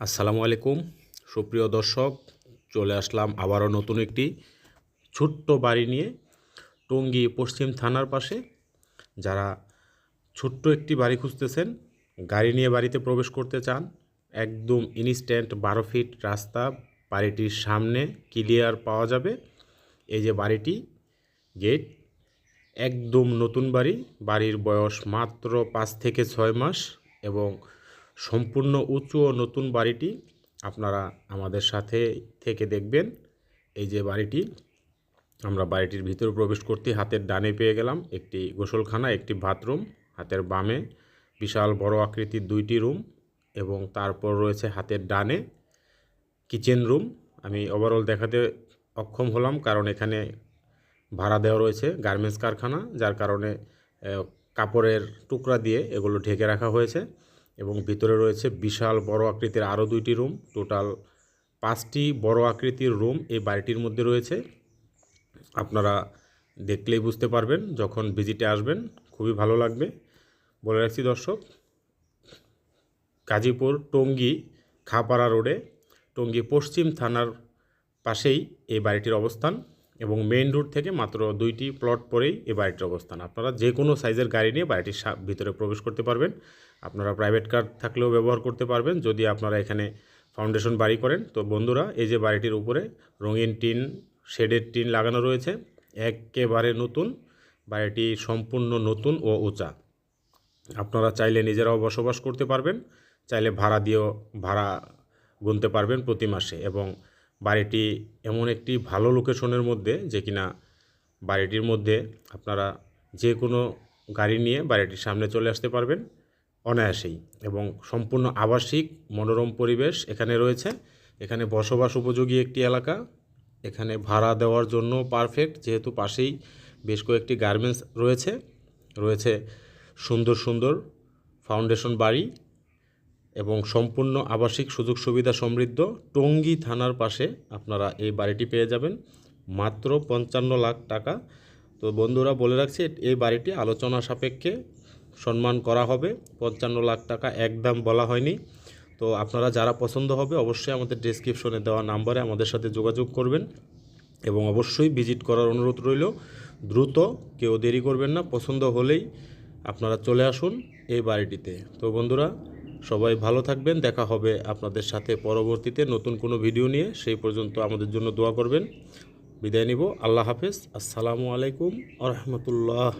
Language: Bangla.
আসসালামু আলাইকুম। সুপ্রিয় দর্শক, চলে আসলাম আবারও নতুন একটি ছোট্ট বাড়ি নিয়ে টঙ্গী পশ্চিম থানার পাশে। যারা ছোট্ট একটি বাড়ি খুঁজতেছেন, গাড়ি নিয়ে বাড়িতে প্রবেশ করতে চান, একদম ইনস্ট্যান্ট বারো ফিট রাস্তা, বাড়িটির সামনে ক্লিয়ার পাওয়া যাবে। এই যে বাড়িটি গেট একদম নতুন বাড়ি। বাড়ির বয়স মাত্র পাঁচ থেকে ছয় মাস এবং সম্পূর্ণ উঁচু ও নতুন বাড়িটি আপনারা আমাদের সাথে থেকে দেখবেন। এই যে বাড়িটি, আমরা বাড়িটির ভিতরে প্রবেশ করতে হাতের ডানে পেয়ে গেলাম। একটি গোসলখানা, একটি বাথরুম, হাতের বামে বিশাল বড় আকৃতির দুইটি রুম এবং তারপর রয়েছে হাতের ডানে কিচেন রুম। আমি ওভারঅল দেখাতে অক্ষম হলাম কারণ এখানে ভাড়া দেওয়া রয়েছে গার্মেন্টস কারখানা, যার কারণে কাপড়ের টুকরা দিয়ে এগুলো ঢেকে রাখা হয়েছে। এবং ভিতরে রয়েছে বিশাল বড় আকৃতির আরও দুইটি রুম। টোটাল পাঁচটি বড় আকৃতির রুম এই বাড়িটির মধ্যে রয়েছে। আপনারা দেখলেই বুঝতে পারবেন যখন ভিজিটে আসবেন, খুবই ভালো লাগবে। বলে রাখছি দর্শক, গাজীপুর টঙ্গী খাপাড়া রোডে, টঙ্গী পশ্চিম থানার পাশেই এই বাড়িটির অবস্থান। এবং মেইন রোড থেকে মাত্র দুইটি প্লট পরেই এই বাড়িটির অবস্থান। আপনারা যে কোনো সাইজের গাড়ি নিয়ে বাড়িটির ভিতরে প্রবেশ করতে পারবেন। আপনারা প্রাইভেট কার থাকলেও ব্যবহার করতে পারবেন। যদি আপনারা এখানে ফাউন্ডেশন বাড়ি করেন, তো বন্ধুরা, এই যে বাড়িটির উপরে রঙিন টিন শেডের টিন লাগানো রয়েছে, একেবারে নতুন। বাড়িটি সম্পূর্ণ নতুন ও উঁচা। আপনারা চাইলে নিজেরাও বসবাস করতে পারবেন, চাইলে ভাড়া দিয়েও ভাড়া গুনতে পারবেন প্রতি মাসে। এবং বাড়িটি এমন একটি ভালো লোকেশনের মধ্যে যে কিনা বাড়িটির মধ্যে আপনারা যে কোনো গাড়ি নিয়ে বাড়িটির সামনে চলে আসতে পারবেন অনায়াসেই এবং সম্পূর্ণ আবাসিক, মনোরম পরিবেশ এখানে রয়েছে। এখানে বসবাস উপযোগী একটি এলাকা। এখানে ভাড়া দেওয়ার জন্য পারফেক্ট যেহেতু পাশেই বেশ কয়েকটি গার্মেন্টস রয়েছে। রয়েছে সুন্দর সুন্দর ফাউন্ডেশন বাড়ি। এবং সম্পূর্ণ আবাসিক সুযোগ সুবিধা সমৃদ্ধ টঙ্গী থানার পাশে আপনারা এই বাড়িটি পেয়ে যাবেন। মাত্র পঞ্চান্ন লাখ টাকা। তো বন্ধুরা, বলে রাখছি, এই বাড়িটি আলোচনা সাপেক্ষে সম্মান করা হবে। পঞ্চান্ন লাখ টাকা একদম বলা হয়নি। তো আপনারা যারা পছন্দ হবে, অবশ্যই আমাদের ডেসক্রিপশনে দেওয়া নাম্বারে আমাদের সাথে যোগাযোগ করবেন এবং অবশ্যই ভিজিট করার অনুরোধ রইল। দ্রুত কেউ দেরি করবেন না, পছন্দ হলেই আপনারা চলে আসুন এই বাড়িটিতে। তো বন্ধুরা সবাই ভালো থাকবেন, দেখা হবে আপনাদের সাথে পরবর্তীতে নতুন কোনো ভিডিও নিয়ে। সেই পর্যন্ত আমাদের জন্য দোয়া করবেন। বিদায় নিব। আল্লাহ হাফেজ। আসসালামু আলাইকুম আ রহমতুল্লাহ।